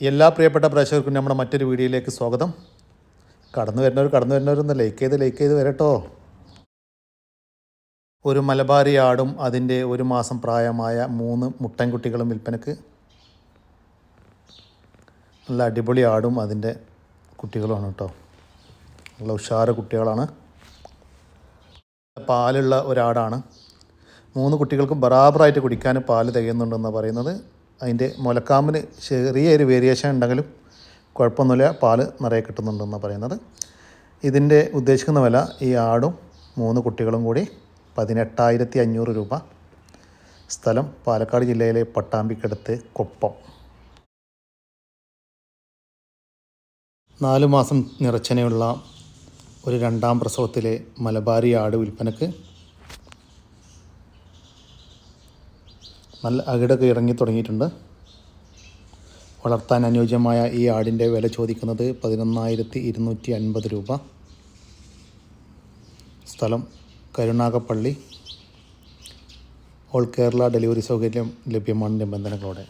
എല്ലാ പ്രിയപ്പെട്ട പ്രേക്ഷകർക്കും നമ്മുടെ മറ്റൊരു വീഡിയോയിലേക്ക് സ്വാഗതം. കടന്നു വരുന്നവർ കടന്നു വരുന്നവരൊന്ന് ലൈക്ക് ചെയ്ത് ലൈക്ക് ചെയ്ത് വരട്ടോ. ഒരു മലബാരി ആടും അതിന്റെ ഒരു മാസം പ്രായമായ മൂന്ന് മുട്ടൻകുട്ടികളും വിൽപ്പനക്ക്. നല്ല അടിപൊളി ആടും അതിന്റെ കുട്ടികളുമാണ് കേട്ടോ. നല്ല ഉഷാറ് കുട്ടികളാണ്. പാലുള്ള ഒരാടാണ്. മൂന്ന് കുട്ടികൾക്കും ബറാബറായിട്ട് കുടിക്കാൻ പാൽ തികയുന്നുണ്ടെന്നാണ് പറയുന്നത്. അതിന്റെ മുലക്കാമ്പിന് ചെറിയൊരു വേരിയേഷൻ ഉണ്ടെങ്കിലും കുഴപ്പമൊന്നുമില്ല. പാൽ നിറയെ കിട്ടുന്നുണ്ടെന്നാണ് പറയുന്നത്. ഇതിന്റെ ഉദ്ദേശിക്കുന്ന വില ഈ ആടും മൂന്ന് കുട്ടികളും കൂടി പതിനെട്ടായിരത്തി അഞ്ഞൂറ് രൂപ. സ്ഥലം പാലക്കാട് ജില്ലയിലെ പട്ടാമ്പിക്കടുത്ത് കൊപ്പം. നാല് മാസം നിറച്ചനയുള്ള ഒരു രണ്ടാം പ്രസവത്തിലെ മലബാരി ആട് വിൽപ്പനക്ക് നല്ല അകിടൊക്കെ ഇറങ്ങി തുടങ്ങിയിട്ടുണ്ട്. വളർത്താൻ അനുയോജ്യമായ ഈ ആടിന്റെ വില ചോദിക്കുന്നത് പതിനൊന്നായിരത്തി ഇരുന്നൂറ്റി അൻപത് രൂപ. സ്ഥലം കരുണാകപ്പള്ളി ഓൾ കേരള ഡെലിവറി സൗകര്യം ലഭ്യമാണ് നിബന്ധനകളോടെ.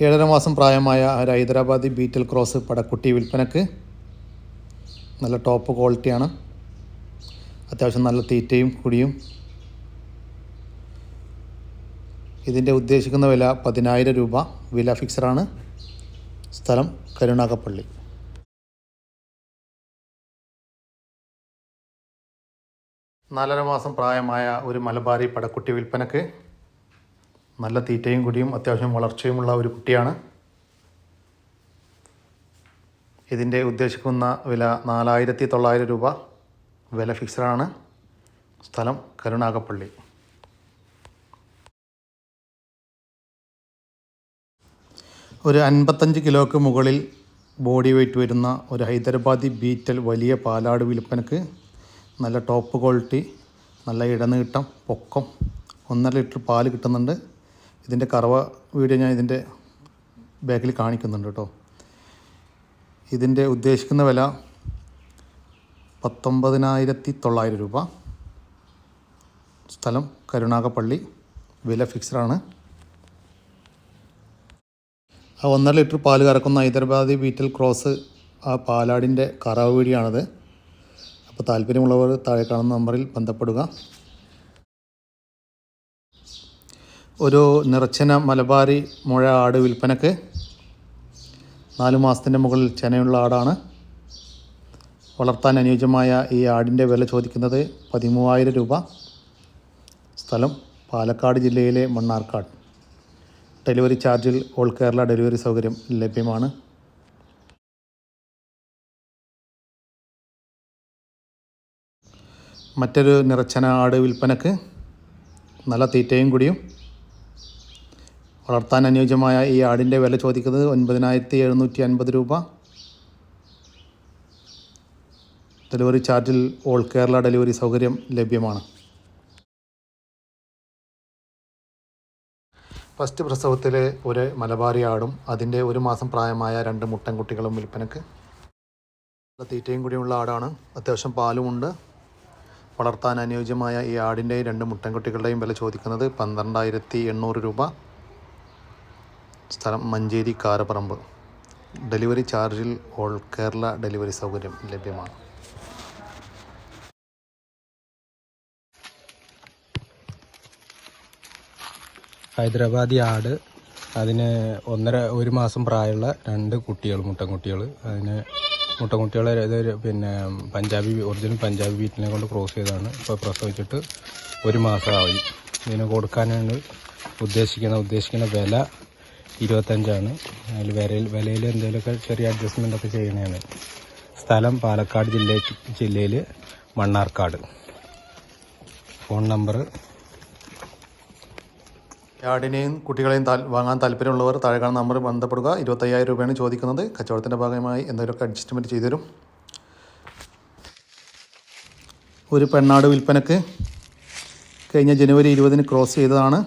ഏഴര മാസം പ്രായമായ ഒരു ഹൈദരാബാദി ബീറ്റൽ ക്രോസ് പടക്കുട്ടി വിൽപ്പനക്ക് നല്ല ടോപ്പ് ക്വാളിറ്റിയാണ്. അത്യാവശ്യം നല്ല തീറ്റയും കുടിയും. ഇതിന്റെ ഉദ്ദേശിക്കുന്ന വില പതിനായിരം രൂപ. വില ഫിക്സറാണ് സ്ഥലം കരുണാകപ്പള്ളി നാലര മാസം പ്രായമായ ഒരു മലബാരി പടക്കുട്ടി വിൽപ്പനക്ക് നല്ല തീറ്റയും കുടിയും അത്യാവശ്യം വളർച്ചയുമുള്ള ഒരു കുട്ടിയാണ്. ഇതിന്റെ ഉദ്ദേശിക്കുന്ന വില നാലായിരത്തി തൊള്ളായിരം രൂപ. വില ഫിക്സഡാണ്. സ്ഥലം കരുണാകപ്പള്ളി ഒരു അൻപത്തഞ്ച് കിലോയ്ക്ക് മുകളിൽ ബോഡി വെയ്റ്റ് വരുന്ന ഒരു ഹൈദരാബാദി ബീറ്റൽ വലിയ പാലാട് വിൽപ്പനക്ക് നല്ല ടോപ്പ് ക്വാളിറ്റി നല്ല ഇടനീട്ടം പൊക്കം ഒന്നര ലിറ്റർ പാൽ കിട്ടുന്നുണ്ട്. ഇതിന്റെ കറവ വീഡിയോ ഞാൻ ഇതിന്റെ ബാക്കിൽ കാണിക്കുന്നുണ്ട് കേട്ടോ. ഇതിന്റെ ഉദ്ദേശിക്കുന്ന വില പത്തൊമ്പതിനായിരത്തി തൊള്ളായിരം രൂപ. സ്ഥലം കരുണാകപ്പള്ളി വില ഫിക്സഡാണ്. ആ ഒന്നര ലിറ്റർ പാൽ കറക്കുന്ന ഹൈദരാബാദി ബീറ്റൽ ക്രോസ് ആ പാലാടിന്റെ കറാവ് വീടിയാണത്. അപ്പോൾ താല്പര്യമുള്ളവർ താഴെ കാണുന്ന നമ്പറിൽ ബന്ധപ്പെടുക. ഒരു നിറച്ചന മലബാരി മുഴ ആട് വിൽപ്പനക്ക്. നാല് മാസത്തിന്റെ മുകളിൽ ചെനയുള്ള ആടാണ്. വളർത്താൻ അനുയോജ്യമായ ഈ ആടിന്റെ വില ചോദിക്കുന്നത് പതിമൂവായിരം രൂപ. സ്ഥലം പാലക്കാട് ജില്ലയിലെ മണ്ണാർക്കാട്. ഡെലിവറി ചാർജിൽ ഓൾ കേരള ഡെലിവറി സൗകര്യം ലഭ്യമാണ്. മറ്റൊരു നിറച്ചന ആട് വിൽപ്പനക്ക് നല്ല തീറ്റയും കൂടിയും. വളർത്താൻ അനുയോജ്യമായ ഈ ആടിന്റെ വില ചോദിക്കുന്നത് ഒൻപതിനായിരത്തി എഴുന്നൂറ്റി അൻപത് രൂപ. ഡെലിവറി ചാർജിൽ ഓൾ കേരള ഡെലിവറി സൗകര്യം ലഭ്യമാണ്. ഫസ്റ്റ് പ്രസവത്തിലെ ഒരു മലബാറി ആടും അതിന്റെ ഒരു മാസം പ്രായമായ രണ്ട് മുട്ടൻകുട്ടികളും വിൽപ്പനക്ക് തീറ്റയും കൂടിയുള്ള ആടാണ്. അത്യാവശ്യം പാലുമുണ്ട് വളർത്താൻ അനുയോജ്യമായ ഈ ആടിന്റെ രണ്ട് മുട്ടൻകുട്ടികളുടെയും വില ചോദിക്കുന്നത് പന്ത്രണ്ടായിരത്തി എണ്ണൂറ് രൂപ. സ്ഥലം മഞ്ചേരി കാരപ്പറമ്പ് ഡെലിവറി ചാർജിൽ ഓൾ കേരള ഡെലിവറി സൗകര്യം ലഭ്യമാണ്. ഹൈദരാബാദി ആട്. അതിന് ഒന്നര ഒരു മാസം പ്രായമുള്ള രണ്ട് കുട്ടികൾ മുട്ടൻകുട്ടികൾ. അതിന് മുട്ടൻകുട്ടികളെ ഇതൊരു പിന്നെ പഞ്ചാബി ഒറിജിനൽ പഞ്ചാബി വീട്ടിനെ കൊണ്ട് ക്രോസ് ചെയ്താണ് ഇപ്പോൾ പ്രസവിച്ചിട്ട് ഒരു മാസമായി. ഇതിന് കൊടുക്കാനാണ് ഉദ്ദേശിക്കുന്ന ഉദ്ദേശിക്കുന്ന വില ഇരുപത്തഞ്ചാണ്. അതിൽ വിലയിൽ വിലയിൽ എന്തെങ്കിലുമൊക്കെ ചെറിയ അഡ്ജസ്റ്റ്മെന്റ് ഒക്കെ ചെയ്യണതാണ് സ്ഥലം പാലക്കാട് ജില്ല ജില്ലയിൽ മണ്ണാർക്കാട്. ഫോൺ നമ്പർ ആടിനെയും കുട്ടികളെയും താൽ വാങ്ങാൻ താല്പര്യമുള്ളവർ താഴെ കാണുന്ന നമ്പർ ബന്ധപ്പെടുക. ഇരുപത്തയ്യായിരം രൂപയാണ് ചോദിക്കുന്നത്. കച്ചവടത്തിന്റെ ഭാഗമായി എന്തെങ്കിലുമൊക്കെ അഡ്ജസ്റ്റ്മെന്റ് ചെയ്തുതരും ഒരു പെണ്ണാട് വിൽപ്പനക്ക് കഴിഞ്ഞ ജനുവരി ഇരുപതിന് ക്രോസ് ചെയ്തതാണ്.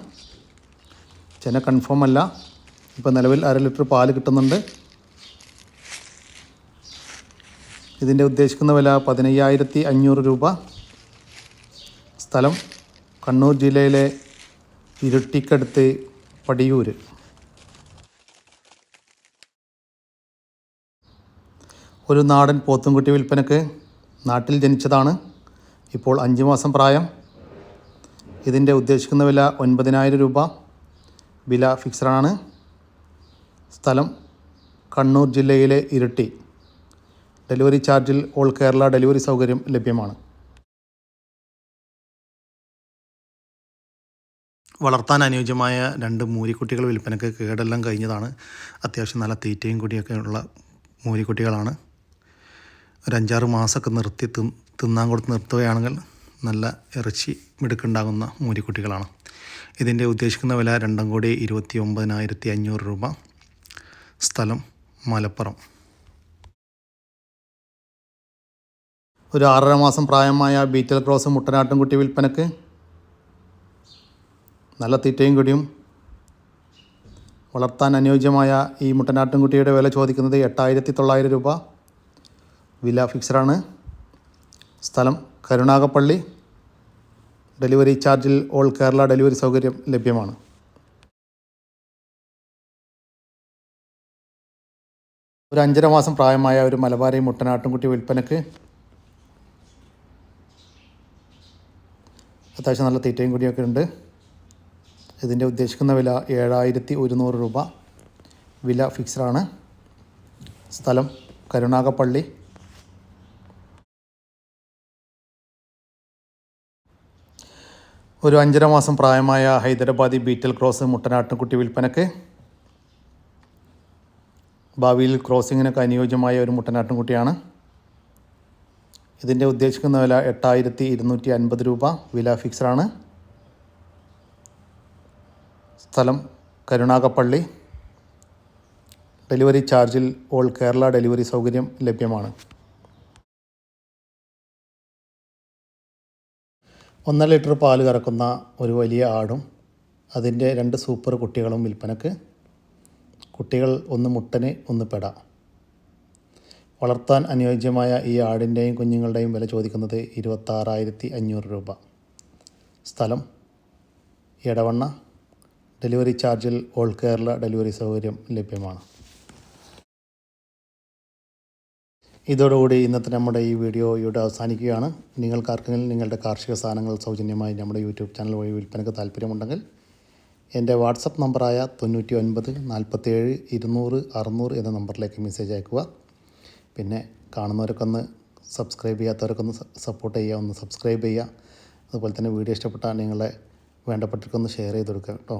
ചെന കൺഫേം അല്ല. ഇപ്പോൾ നിലവിൽ അര ലിറ്റർ പാൽ കിട്ടുന്നുണ്ട്. ഇതിന്റെ ഉദ്ദേശിക്കുന്ന വില പതിനയ്യായിരത്തി അഞ്ഞൂറ് രൂപ. സ്ഥലം കണ്ണൂർ ജില്ലയിലെ ഇരുട്ടിക്കടുത്ത് പടിയൂർ ഒരു നാടൻ പോത്തുംകുട്ടി വിൽപ്പനക്ക് നാട്ടിൽ ജനിച്ചതാണ്. ഇപ്പോൾ അഞ്ച് മാസം പ്രായം. ഇതിന്റെ ഉദ്ദേശിക്കുന്ന വില ഒൻപതിനായിരം രൂപ. വില ഫിക്സഡാണ്. സ്ഥലം കണ്ണൂർ ജില്ലയിലെ ഇരുട്ടി. ഡെലിവറി ചാർജിൽ ഓൾ കേരള ഡെലിവറി സൗകര്യം ലഭ്യമാണ്. വളർത്താൻ അനുയോജ്യമായ രണ്ട് മൂരിക്കുട്ടികൾ വിൽപ്പനയ്ക്ക് കേടെല്ലാം കഴിഞ്ഞതാണ്. അത്യാവശ്യം നല്ല തീറ്റയും കൂടിയൊക്കെ ഉള്ള മൂരിക്കുട്ടികളാണ്. ഒരു അഞ്ചാറ് മാസമൊക്കെ നിർത്തി തിൻ തിന്നാൻ കൊടുത്ത് നിർത്തുകയാണെങ്കിൽ നല്ല ഇറച്ചി മിടുക്കുണ്ടാകുന്ന മൂരിക്കുട്ടികളാണ്. ഇതിന്റെ ഉദ്ദേശിക്കുന്ന വില രണ്ടും കോടി ഇരുപത്തി ഒമ്പതിനായിരത്തി അഞ്ഞൂറ് രൂപ. സ്ഥലം മലപ്പുറം. ഒരു ആറര മാസം പ്രായമായ ബീറ്റൽ ക്രോസ് മുട്ടനാട്ടുംകുട്ടി വിൽപ്പനക്ക് നല്ല തീറ്റയും കൂടിയും വളർത്താൻ അനുയോജ്യമായ ഈ മുട്ടനാട്ടിൻകുട്ടിയുടെ വില ചോദിക്കുന്നത് എട്ടായിരത്തി തൊള്ളായിരം രൂപ. വില ഫിക്സഡാണ്. സ്ഥലം കരുണാകപ്പള്ളി ഡെലിവറി ചാർജിൽ ഓൾ കേരള ഡെലിവറി സൗകര്യം ലഭ്യമാണ്. ഒരു അഞ്ചര മാസം പ്രായമായ ഒരു മലബാരി മുട്ടനാട്ടുംകുട്ടി വിൽപ്പനക്ക് അത്യാവശ്യം നല്ല തീറ്റയും കൂടിയൊക്കെ ഉണ്ട്. ഇതിന്റെ ഉദ്ദേശിക്കുന്ന വില ഏഴായിരത്തി ഒരുന്നൂറ് രൂപ. വില ഫിക്സഡാണ്. സ്ഥലം കരുണാകപ്പള്ളി ഒരു അഞ്ചര മാസം പ്രായമായ ഹൈദരാബാദി ബീറ്റൽ ക്രോസ് മുട്ടനാട്ടിൻകുട്ടി വിൽപ്പനക്ക്. ഭാവിയിൽ ക്രോസിങ്ങിനൊക്കെ അനുയോജ്യമായ ഒരു മുട്ടനാട്ടിൻകുട്ടിയാണ് ഇതിന്റെ ഉദ്ദേശിക്കുന്ന വില എട്ടായിരത്തി ഇരുന്നൂറ്റി അൻപത് രൂപ. വില ഫിക്സഡാണ്. സ്ഥലം കരുണാകപ്പള്ളി. ഡെലിവറി ചാർജിൽ ഓൾ കേരള ഡെലിവറി സൗകര്യം ലഭ്യമാണ്. ഒന്നര ലിറ്റർ പാൽ കറക്കുന്ന ഒരു വലിയ ആടും അതിന്റെ രണ്ട് സൂപ്പർ കുട്ടികളും വിൽപ്പനക്ക്. കുട്ടികൾ ഒന്ന് മുട്ടന് ഒന്ന് പെട. വളർത്താൻ അനുയോജ്യമായ ഈ ആടിന്റെയും കുഞ്ഞുങ്ങളുടെയും വില ചോദിക്കുന്നത് ഇരുപത്താറായിരത്തി അഞ്ഞൂറ് രൂപ. സ്ഥലം എടവണ്ണ ഡെലിവറി ചാർജിൽ ഓൾ കേരള ഡെലിവറി സൗകര്യം ലഭ്യമാണ്. ഇതോടുകൂടി ഇന്നത്തെ നമ്മുടെ ഈ വീഡിയോ ഇവിടെ അവസാനിക്കുകയാണ്. നിങ്ങൾക്കാർക്കെങ്കിലും നിങ്ങളുടെ കാർഷിക സാധനങ്ങൾ സൗജന്യമായി നമ്മുടെ യൂട്യൂബ് ചാനൽ വഴി വിൽപ്പനയ്ക്ക് താല്പര്യമുണ്ടെങ്കിൽ എന്റെ വാട്സപ്പ് നമ്പറായ തൊണ്ണൂറ്റി ഒൻപത് നാൽപ്പത്തേഴ് ഇരുന്നൂറ് അറുന്നൂറ് എന്ന നമ്പറിലേക്ക് മെസ്സേജ് അയക്കുക പിന്നെ കാണുന്നവർക്കൊന്ന് സബ്സ്ക്രൈബ് ചെയ്യാത്തവർക്കൊന്ന് സപ്പോർട്ട് ചെയ്യുക ഒന്ന് സബ്സ്ക്രൈബ് ചെയ്യുക. അതുപോലെ തന്നെ വീഡിയോ ഇഷ്ടപ്പെട്ടാൽ നിങ്ങളെ വേണ്ടപ്പെട്ടവർക്കൊന്ന് ഷെയർ ചെയ്ത് കൊടുക്കുക കേട്ടോ.